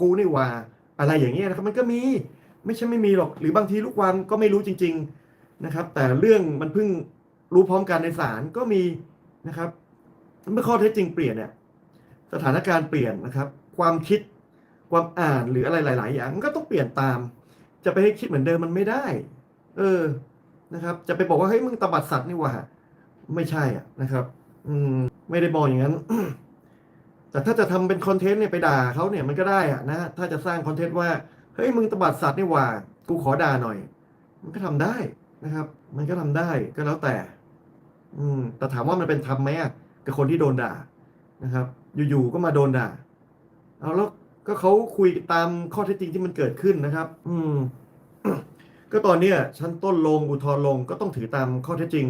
กูนี่ว่า อะไรอย่างเงี้ยนะครับมันก็มีไม่ใช่ไม่มีหรอก หรือบางทีลูกความก็ไม่รู้จริง ๆนะครับ แต่เรื่องมันเพิ่งรู้พร้อมกันในศาลก็มีนะครับเมื่อข้อเท็จจริงเปลี่ยนเนี่ยสถานการณ์เปลี่ยนนะครับ ความคิดความอ่านหรืออะไรหลาย ๆ อย่างมันก็ต้องเปลี่ยนตาม จะไปให้คิดเหมือนเดิมมันไม่ได้ เออนะครับ จะไปบอกว่าเฮ้ยมึงตบัดสัตว์นี่หว่า ไม่ใช่อะนะครับ อืม ไม่ได้มองอย่างนั้น แต่ถ้าจะทำเป็นคอนเทนต์เนี่ยไปด่าเขาเนี่ยมันก็ได้อะนะถ้าจะสร้างคอนเทนต์ว่าเฮ้ยมึงตบัดสัตว์นี่หว่ากูขอด่าหน่อย มันก็ทำได้นะครับ มันก็ทำได้ก็แล้วแต่ อืม แต่ถามว่ามันเป็นธรรมไหมอะกับคนที่โดนด่านะครับ อยู่ๆก็มาโดนด่า เอาแล้วก็เขาคุยตามข้อเท็จจริงที่มันเกิดขึ้นนะครับ อืม ก็ตอนเนี้ยชั้นต้นลงอุทธรณ์ลงก็ต้องถือตามข้อเท็จจริง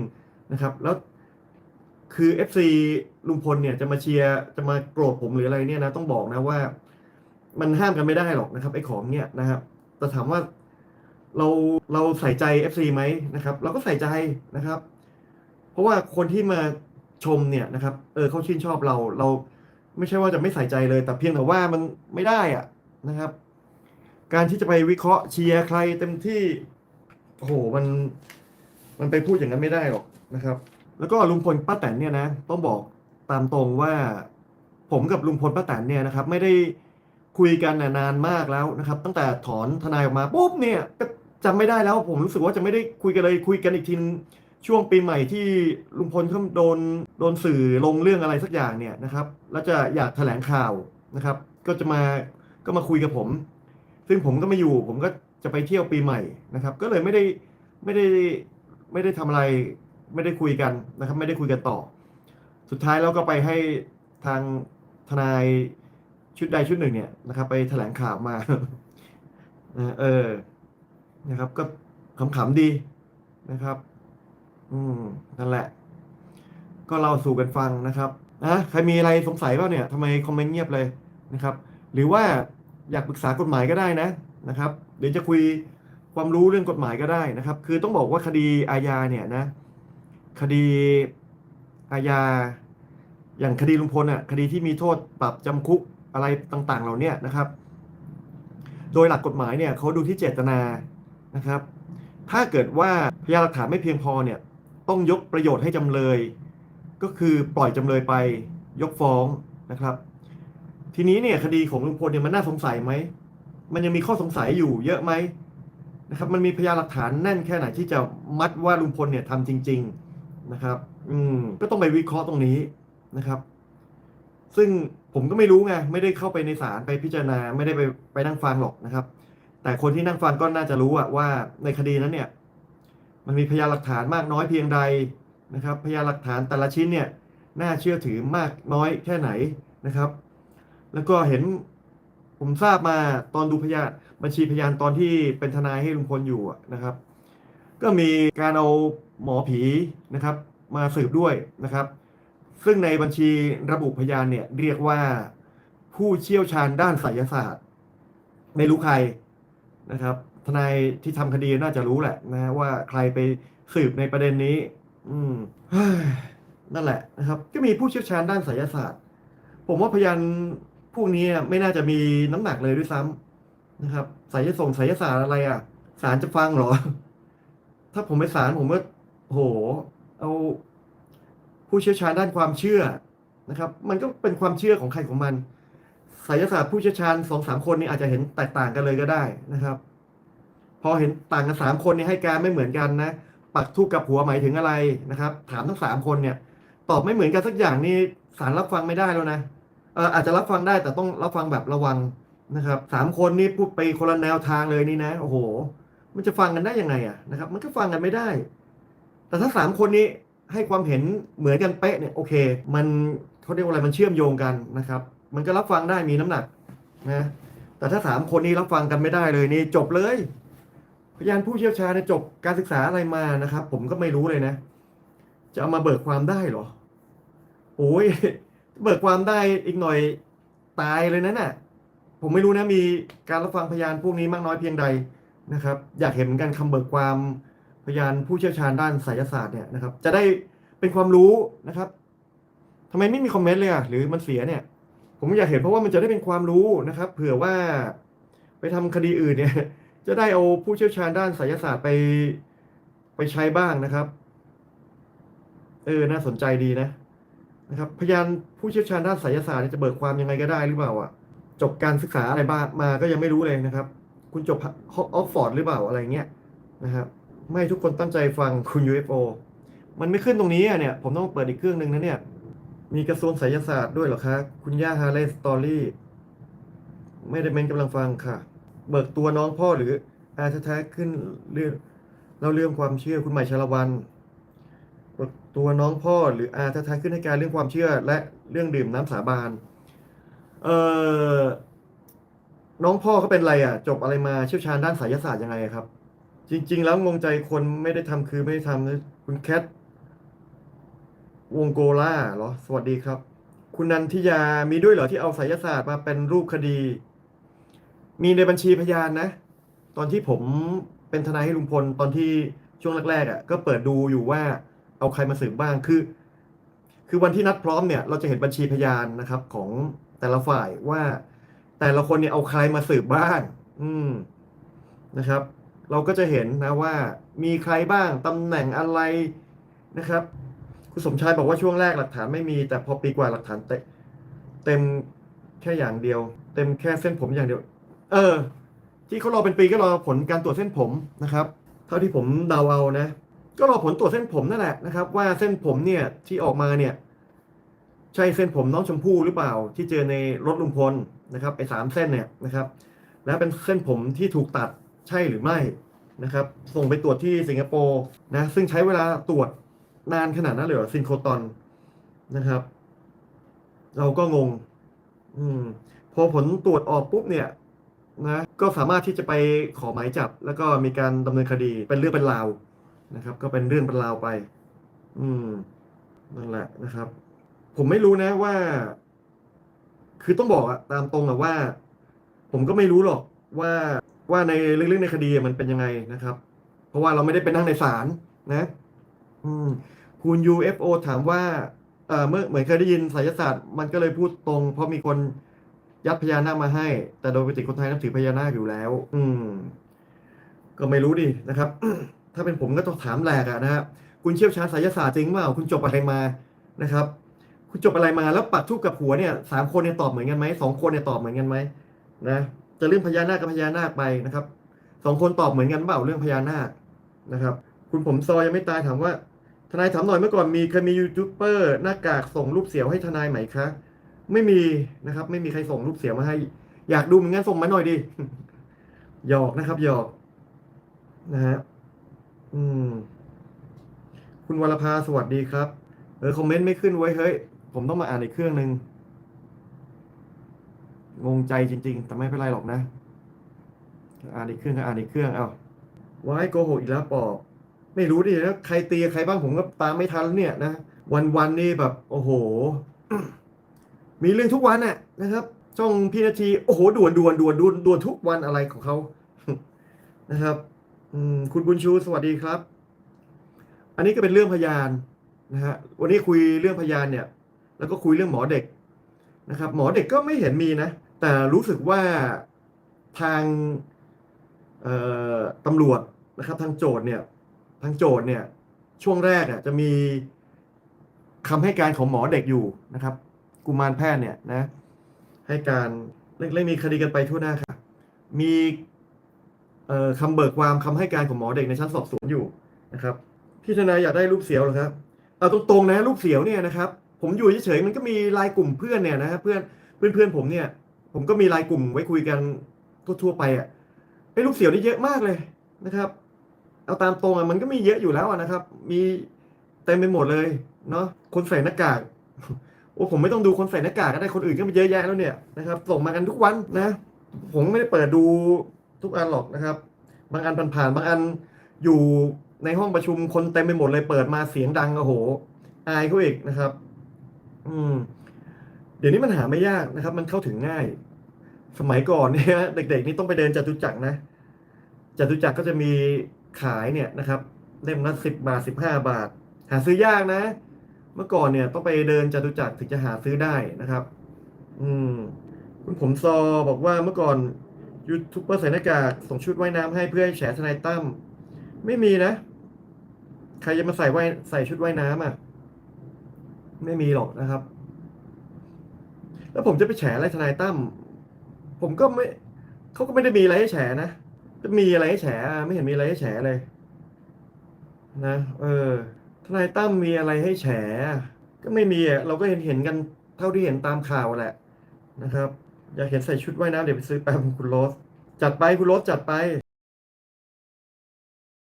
นะครับ แล้ว คือ FC ลุงพลเนี่ยจะมาเชียร์จะมาโกรธผมหรืออะไรเนี่ยนะต้องบอกนะว่า มันห้ามกันไม่ได้หรอกนะครับไอ้ของเนี่ยนะครับแต่ถามว่าเราเราใส่ใจ FC ไหมนะครับ เราก็ใส่ใจนะครับ เพราะว่าคนที่มาชมเนี่ยนะครับเออเขาชื่นชอบเรา เราไม่ใช่ว่าจะไม่ใส่ใจเลย แต่เพียงแต่ว่ามันไม่ได้อะนะครับ การที่จะไปวิเคราะห์เชียร์ใครเต็มที่โอ้โหมันมันไปพูดอย่างนั้นไม่ได้หรอกนะครับ แล้วก็ลุงพลป้าแตนเนี่ยนะต้องบอกตามตรงว่า ผมกับลุงพลป้าแตนเนี่ยนะครับไม่ได้คุยกันนานมากแล้วนะครับ ตั้งแต่ถอนทนายออกมาปุ๊บเนี่ยก็จำไม่ได้แล้วผมรู้สึกว่าจะไม่ได้คุยกันเลยคุยกันอีกทีช่วงปีใหม่ที่ลุงพลเขาโดนโดนสื่อลงเรื่องอะไรสักอย่างเนี่ยนะครับแล้วจะอยากแถลงข่าวนะครับ ก็จะมาก็มาคุยกับผม ซึ่งผมก็ไม่อยู่ผมก็จะไปเที่ยวปีใหม่นะครับ ก็เลยไม่ได้ไม่ได้ไม่ได้ทำอะไร ไม่ได้คุยกันนะครับ ไม่ได้คุยกันต่อ สุดท้ายเราก็ไปให้ทางทนายชุดใดชุดหนึ่งเนี่ยนะครับ ไปแถลงข่าวมาเออนะครับ ก็ขำๆดีนะครับ อืมนั่นแหละ ก็เล่าสู่กันฟังนะครับนะใครมีอะไรสงสัยบ้างเนี่ยทำไมคอมเมนต์เงียบเลยนะครับ หรือว่าอยากปรึกษากฎหมายก็ได้นะนะครับ เดี๋ยวจะคุยความรู้เรื่องกฎหมายก็ได้นะครับ คือต้องบอกว่าคดีอาญาเนี่ยนะ คดีอาญาอย่างคดีลุงพลอะคดีที่มีโทษปรับจำคุกอะไรต่างๆ เหล่าเนี้ยนะครับ โดยหลักกฎหมายเนี่ยเขาดูที่เจตนานะครับ ถ้าเกิดว่าพยานหลักฐานไม่เพียงพอเนี่ยต้องยกประโยชน์ให้จำเลย ก็คือปล่อยจำเลยไปยกฟ้องนะครับ ทีนี้เนี่ยคดีของลุงพลเนี่ยมันน่าสงสัยไหมมันยังมีข้อสงสัยอยู่เยอะไหมนะครับมันมีพยานหลักฐานแน่นแค่ไหนที่จะมัดว่าลุงพลเนี่ยทำจริง ๆ นะครับ อืม ก็ต้องไปวิเคราะห์ตรงนี้นะครับ ซึ่งผมก็ไม่รู้ไงไม่ได้เข้าไปในศาลไปพิจารณาไม่ได้ไปไปนั่งฟังหรอกนะครับ แต่คนที่นั่งฟังก็น่าจะรู้อะว่าในคดีนั้นเนี่ย มันมีพยานหลักฐานมากน้อยเพียงใดนะครับ พยานหลักฐานแต่ละชิ้นเนี่ย น่าเชื่อถือมากน้อยแค่ไหนนะครับ แล้วก็เห็นผมทราบมาตอนดูพยานบัญชีพยานตอนที่เป็นทนายให้ลุงพลอยู่นะครับ ก็มีการเอา หมอผีนะครับมาสืบด้วยนะครับ ซึ่งในบัญชีระบุพยานเนี่ยเรียกว่าผู้เชี่ยวชาญด้านไสยศาสตร์ ไม่รู้ใครนะครับ ทนายที่ทำคดีน่าจะรู้แหละนะว่าใครไปสืบในประเด็นนี้ อืมนั่นแหละนะครับ ก็มีผู้เชี่ยวชาญด้านไสยศาสตร์ ผมว่าพยานพวกนี้ไม่น่าจะมีน้ำหนักเลยด้วยซ้ำนะครับไสยส่งไสยศาสตร์อะไรอะศาลจะฟังหรอ ถ้าผมไปศาลผมก็ โห เอาผู้เชี่ยวชาญด้านความเชื่อนะครับ มันก็เป็นความเชื่อของใครของมันไสยศาสตร์ผู้เชี่ยวชาญสองสามคนนี้อาจจะเห็นแตกต่างกันเลยก็ได้นะครับ พอเห็นต่างกันสามคนนี้ให้การไม่เหมือนกันนะ ปักทูกกับหัวหมายถึงอะไรนะครับ ถามทั้งสามคนเนี่ย ตอบไม่เหมือนกันสักอย่างนี่สารรับฟังไม่ได้แล้วนะเอออาจจะรับฟังได้แต่ต้องรับฟังแบบระวังนะครับสามคนนี้พูดไปคนละแนวทางเลยนี่นะ โอ้โห มันจะฟังกันได้ยังไงอะนะครับ มันก็ฟังกันไม่ได้ แต่ถ้าสามคนนี้ให้ความเห็นเหมือนกันเป๊ะเนี่ยโอเค มันเขาเรียกว่าอะไรมันเชื่อมโยงกันนะครับ มันก็รับฟังได้มีน้ำหนักนะแต่ถ้าสามคนนี้รับฟังกันไม่ได้เลยนี่จบเลย พยานผู้เชี่ยวชาญจบการศึกษาอะไรมานะครับ ผมก็ไม่รู้เลยนะ จะเอามาเบิกความได้หรอโอ้ยเบิกความได้อีกหน่อยตายเลยนะน่ะผมไม่รู้นะมีการรับฟังพยานพวกนี้มากน้อยเพียงใดนะครับ อยากเห็นเหมือนกันคำเบิกความ พยานผู้เชี่ยวชาญด้านไสยศาสตร์เนี่ยนะครับ จะได้เป็นความรู้นะครับทำไมไม่มีคอมเมนต์เลยอะหรือมันเสียเนี่ย ผมอยากเห็นเพราะว่ามันจะได้เป็นความรู้นะครับ เผื่อว่าไปทำคดีอื่นเนี่ย จะได้เอาผู้เชี่ยวชาญด้านไสยศาสตร์ไปไปใช้บ้างนะครับ เออน่าสนใจดีนะนะครับ พยานผู้เชี่ยวชาญด้านไสยศาสตร์จะเบิกความยังไงก็ได้หรือเปล่าอะจบการศึกษาอะไรบ้างมาก็ยังไม่รู้เลยนะครับ คุณจบออกฟอร์ดหรือเปล่าอะไรเงี้ยนะครับ ไม่ทุกคนตั้งใจฟังคุณ UFO มันไม่ขึ้นตรงนี้อะเนี่ย ผมต้องเปิดอีกเครื่องหนึ่งนะเนี่ย มีกระทรวงไสยศาสตร์ด้วยเหรอคะ คุณย่าฮาร์เลสตอรี่ไม่ได้เมนกำลังฟังค่ะ เบิกตัวน้องพ่อหรืออาแท้ๆขึ้นเรื่องเล่าเรื่องความเชื่อคุณใหม่ชลวันเบิกตัวน้องพ่อหรืออาแท้ๆขึ้นให้การเรื่องความเชื่อ และเรื่องดื่มน้ำสาบานเอ่อน้องพ่อเขาเป็นอะไรอะ จบอะไรมาเชี่ยวชาญด้านไสยศาสตร์ยังไงครับ จริง ๆ แล้วงงใจคนไม่ได้ทำคือไม่ได้ทำนะคุณแคทวงโกล่าเหรอ สวัสดีครับ คุณนันทิยามีด้วยเหรอที่เอาไสยศาสตร์มาเป็นรูปคดี มีในบัญชีพยานนะ ตอนที่ผมเป็นทนายให้ลุงพลตอนที่ช่วงแรกๆอะ ก็เปิดดูอยู่ว่าเอาใครมาสืบบ้างคือ คือวันที่นัดพร้อมเนี่ย เราจะเห็นบัญชีพยานนะครับ ของแต่ละฝ่ายว่า แต่ละคนเนี่ยเอาใครมาสืบบ้าง อืมนะครับ เราก็จะเห็นนะว่ามีใครบ้างตำแหน่งอะไรนะครับ คุณสมชายบอกว่าช่วงแรกหลักฐานไม่มี แต่พอปีกว่าหลักฐานเตเต็มแค่อย่างเดียว เต็มแค่เส้นผมอย่างเดียว เออ ที่เขารอเป็นปีก็รอผลการตรวจเส้นผมนะครับ เท่าที่ผมเดาเอานะ ก็รอผลตรวจเส้นผมนั่นแหละนะครับ ว่าเส้นผมเนี่ยที่ออกมาเนี่ย ใช่เส้นผมน้องชมพู่หรือเปล่า ที่เจอในรถลุงพลนะครับไอ้สามเส้นเนี่ยนะครับ แล้วเป็นเส้นผมที่ถูกตัด ใช่หรือไม่นะครับ ส่งไปตรวจที่สิงคโปร์นะซึ่งใช้เวลาตรวจนานขนาดนั้นเลยเหรอซินโครตอนนะครับ เราก็งง อืม พอผลตรวจออกปุ๊บเนี่ยนะก็สามารถที่จะไปขอหมายจับ แล้วก็มีการดำเนินคดีเป็นเรื่องเป็นราวนะครับ ก็เป็นเรื่องเป็นราวไป อืมนั่นแหละนะครับ ผมไม่รู้นะว่า คือต้องบอกอะตามตรงอะว่า ผมก็ไม่รู้หรอกว่า ว่าในเรื่องในคดีมันเป็นยังไงนะครับ เพราะว่าเราไม่ได้ไปนั่งในศาลนะ อืม คุณ UFO ถามว่าเออเมื่อเหมือนเคยได้ยินไสยศาสตร์มันก็เลยพูดตรง เพราะมีคนยัดพญานาคมาให้ แต่โดยปกติคนไทยนับถือพญานาคอยู่แล้ว อืม ก็ไม่รู้ดินะครับ ถ้าเป็นผมก็ต้องถามแหลกอะนะฮะคุณเชี่ยวชาญไสยศาสตร์จริงเปล่าคุณจบอะไรมานะครับ คุณจบอะไรมาแล้วปักทูบกับหัวเนี่ยสามคนเนี่ยตอบเหมือนกันไหมสองคนเนี่ยตอบเหมือนกันไหมนะ จะเรื่องพญานาคกับพญานาคไปนะครับสองคนตอบเหมือนกันเปล่าเรื่องพญานาคนะครับ คุณผมซอยยังไม่ตายถามว่า ทนายถามหน่อยเมื่อก่อนมีเคยมียูทูบเบอร์หน้ากากส่งรูปเสียวให้ทนายไหมคะไม่มีนะครับ ไม่มีใครส่งรูปเสียวมาให้ อยากดูเหมือนกันส่งมาหน่อยดิหยอกนะครับหยอกนะฮะอืม คุณวรภาสวัสดีครับ เออคอมเมนต์ไม่ขึ้นไว้เฮ้ย ผมต้องมาอ่านอีกเครื่องหนึ่ง งงใจจริง ๆ แต่ไม่เป็นไรหรอกนะ อ่านอีกเครื่องก็อ่านอีกเครื่อง เอาไว้โกหกอีกแล้วปอบ ไม่รู้ดิแล้วใครตีใครบ้างผมก็ตามไม่ทันเนี่ยนะวันวันๆนี่แบบ โอ้โห มีเรื่องทุกวันน่ะนะครับช่องพี่นาทีโอ้โหด่วนด่วนด่วนด่วนด่วนทุกวันอะไรของเขานะครับอืมคุณบุญชูสวัสดีครับ อันนี้ก็เป็นเรื่องพยานนะฮะวันนี้คุยเรื่องพยานเนี่ย แล้วก็คุยเรื่องหมอเด็กนะครับ หมอเด็กก็ไม่เห็นมีนะ แต่รู้สึกว่าทางตำรวจนะครับ ทางโจทย์เนี่ย ทางโจทย์เนี่ย ช่วงแรกอะจะมีคำให้การของหมอเด็กอยู่นะครับ กุมารแพทย์เนี่ยนะ ให้การเร่งมีคดีกันไปทั่วหน้าค่ะมีคำเบิกความคำให้การของหมอเด็กในชั้นสอบสวนอยู่นะครับพี่ทนายอยากได้รูปเสียวเหรอครับเอาตรงๆนะรูปเสียวเนี่ยนะครับ ผมอยู่เฉยๆมันก็มีไลน์กลุ่มเพื่อนเนี่ยนะเพื่อนเพื่อนเพื่อนผมเนี่ย ผมก็มีไลน์กลุ่มไว้คุยกันทั่วๆไปอะไอ้รูปเสียวนี่เยอะมากเลยนะครับ เอาตามตรงอะมันก็มีเยอะอยู่แล้วนะครับ มีเต็มไปหมดเลยเนาะคนใส่หน้ากากโอ้ผมไม่ต้องดูคนใส่หน้ากากก็ได้คนอื่นก็มีเยอะแยะแล้วเนี่ยนะครับส่งมากันทุกวันนะ ผมไม่ได้เปิดดูทุกอันหรอกนะครับ บางอันผ่านๆบางอันอยู่ในห้องประชุมคนเต็มไปหมดเลยเปิดมาเสียงดังโอ้โห อายเขาอีกนะครับ อืม ดี๋ยวนี้มันหาไม่ยากนะครับ มันเข้าถึงง่าย สมัยก่อนเนี่ยเด็กๆนี่ต้องไปเดินจตุจักรนะจตุจักรก็จะมีขายเนี่ยนะครับเล่มละสิบบาทสิบห้าบาท หาซื้อยากนะ เมื่อก่อนเนี่ยต้องไปเดินจตุจักรถึงจะหาซื้อได้นะครับ อืม คุณผมซอบอกว่าเมื่อก่อนยูทูบเบอร์ใส่หน้ากากส่งชุดว่ายน้ำให้เพื่อให้แฉทนายตั้มไม่มีนะ ใครจะมาใส่ว่ายใส่ชุดว่ายน้ำอะ ไม่มีหรอกนะครับ แล้วผมจะไปแฉอะไรทนายตั้มผมก็ไม่เขาก็ไม่ได้มีอะไรให้แฉนะจะมีอะไรให้แฉไม่เห็นมีอะไรให้แฉเลย นะ เออ ทนายตั้มมีอะไรให้แฉ ก็ไม่มีอะเราก็เห็นเห็นกันเท่าที่เห็นตามข่าวแหละนะครับ อยากเห็นใส่ชุดว่ายน้ำเดี๋ยวไปซื้อแป๊บคุณโรสจัดไปคุณโรสจัดไป